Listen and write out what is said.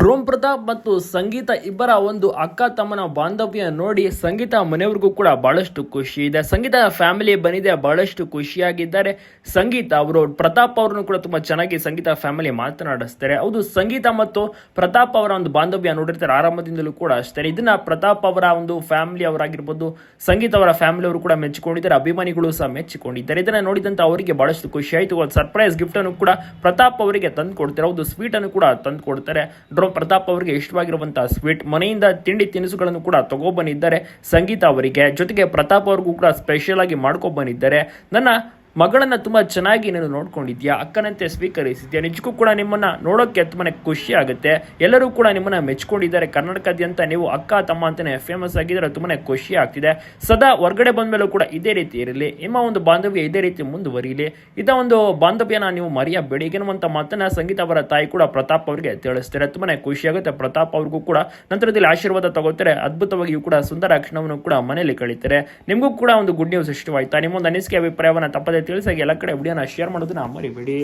ಡ್ರೋಮ್ ಪ್ರತಾಪ್ ಮತ್ತು ಸಂಗೀತ ಇಬ್ಬರ ಒಂದು ಅಕ್ಕ ತಮ್ಮನ ಬಾಂಧವ್ಯ ನೋಡಿ ಸಂಗೀತ ಮನೆಯವ್ರಿಗೂ ಕೂಡ ಬಹಳಷ್ಟು ಖುಷಿ ಇದೆ. ಸಂಗೀತ ಫ್ಯಾಮಿಲಿ ಬಂದಿದೆ, ಬಹಳಷ್ಟು ಖುಷಿಯಾಗಿದ್ದಾರೆ. ಸಂಗೀತ ಅವರು, ಪ್ರತಾಪ್ ಅವ್ರನ್ನು ಕೂಡ ತುಂಬಾ ಚೆನ್ನಾಗಿ ಸಂಗೀತ ಫ್ಯಾಮಿಲಿ ಮಾತನಾಡಿಸ್ತಾರೆ. ಹೌದು, ಸಂಗೀತ ಮತ್ತು ಪ್ರತಾಪ್ ಅವರ ಒಂದು ಬಾಂಧವ್ಯ ನೋಡಿರ್ತಾರೆ, ಆರಂಭದಿಂದಲೂ ಕೂಡ ಅಷ್ಟೇ. ಇದನ್ನ ಪ್ರತಾಪ್ ಅವರ ಒಂದು ಫ್ಯಾಮಿಲಿ ಅವರಾಗಿರ್ಬೋದು, ಸಂಗೀತ ಅವರ ಫ್ಯಾಮಿಲಿ ಅವರು ಕೂಡ ಮೆಚ್ಚಿಕೊಂಡಿದ್ದಾರೆ, ಅಭಿಮಾನಿಗಳು ಸಹ ಮೆಚ್ಚಿಕೊಂಡಿದ್ದಾರೆ. ಇದನ್ನ ನೋಡಿದಂತ ಅವರಿಗೆ ಬಹಳಷ್ಟು ಖುಷಿ ಆಯಿತು. ಒಂದು ಸರ್ಪ್ರೈಸ್ ಗಿಫ್ಟ್ ಅನ್ನು ಕೂಡ ಪ್ರತಾಪ್ ಅವರಿಗೆ ತಂದು ಕೊಡ್ತಾರೆ ಹೌದು ಸ್ವೀಟ್ ಅನ್ನು ಕೂಡ ತಂದು ಕೊಡ್ತಾರೆ ಡ್ರೋ ಪ್ರತಾಪ್ ಅವರಿಗೆ ಇಷ್ಟವಾಗಿರುವಂತಹ ಸ್ವೀಟ್ ಮನೆಯಿಂದ ತಿಂಡಿ ತಿನಿಸುಗಳನ್ನು ಕೂಡ ತಗೊಬಂದಿದ್ದಾರೆ. ಸಂಗೀತ ಅವರಿಗೆ, ಜೊತೆಗೆ ಪ್ರತಾಪ್ ಅವ್ರಿಗೂ ಕೂಡ ಸ್ಪೆಷಲ್ ಆಗಿ ಮಾಡ್ಕೊಬಂದಿದ್ದಾರೆ. ನನ್ನ ಮಗಳನ್ನ ತುಂಬಾ ಚೆನ್ನಾಗಿ ನೀನು ನೋಡ್ಕೊಂಡಿದ್ಯಾ? ಅಕ್ಕನಂತೆ ಸ್ವೀಕರಿಸಿದ್ಯಾ? ನಿಜಕ್ಕೂ ಕೂಡ ನಿಮ್ಮನ್ನ ನೋಡೋಕೆ ತುಂಬಾನೇ ಖುಷಿ ಆಗುತ್ತೆ. ಎಲ್ಲರೂ ಕೂಡ ನಿಮ್ಮನ್ನ ಮೆಚ್ಕೊಂಡಿದ್ದಾರೆ. ಕರ್ನಾಟಕದಾದ್ಯಂತ ನೀವು ಅಕ್ಕ, ತಮ್ಮ ಅಂತಲೇ ಫೇಮಸ್ ಆಗಿದ್ದಾರೆ ತುಂಬಾನೇ ಖುಷಿ ಆಗ್ತಿದೆ. ಸದಾ ಹೊರಗಡೆ ಬಂದ ಮೇಲೂ ಕೂಡ ಇದೇ ರೀತಿ ಇರಲಿ. ನಿಮ್ಮ ಒಂದು ಬಾಂಧವ್ಯ ಇದೇ ರೀತಿ ಮುಂದುವರಿಯಲಿ ಇದ ಒಂದು ಬಾಂಧವ್ಯನ ನೀವು ಮರೆಯಬೇಡಿ ಎನ್ನುವಂಥ ಮಾತನ್ನ ಸಂಗೀತ ಅವರ ತಾಯಿ ಕೂಡ ಪ್ರತಾಪ್ ಅವರಿಗೆ ತಿಳಿಸ್ತಾರೆ. ತುಂಬಾನೇ ಖುಷಿ ಆಗುತ್ತೆ. ಪ್ರತಾಪ್ ಅವ್ರಿಗೂ ಕೂಡ ನಂತರದಲ್ಲಿ ಆಶೀರ್ವಾದ ತಗೋತಾರೆ. ಅದ್ಭುತವಾಗಿಯೂ ಕೂಡ ಸುಂದರ ಕ್ಷಣವನ್ನು ಕೂಡ ಮನೆಯಲ್ಲಿ ಕಳೀತಾರೆ. ನಿಮಗೂ ಕೂಡ ಒಂದು ಗುಡ್ ನ್ಯೂಸ್ ಇಷ್ಟವಾಯ್ತಾ ನಿಮ್ಮ ಒಂದು ಅನಿಸಿಕೆ ಅಭಿಪ್ರಾಯವನ್ನು ತಪ್ಪದೆ ತಿಳಿಸಾಗಿ ಎಲ್ಲ ಕಡೆ ವಿಡಿಯೋನ ಶೇರ್ ಮಾಡೋದನ್ನ ಮರಿಬೇಡಿ.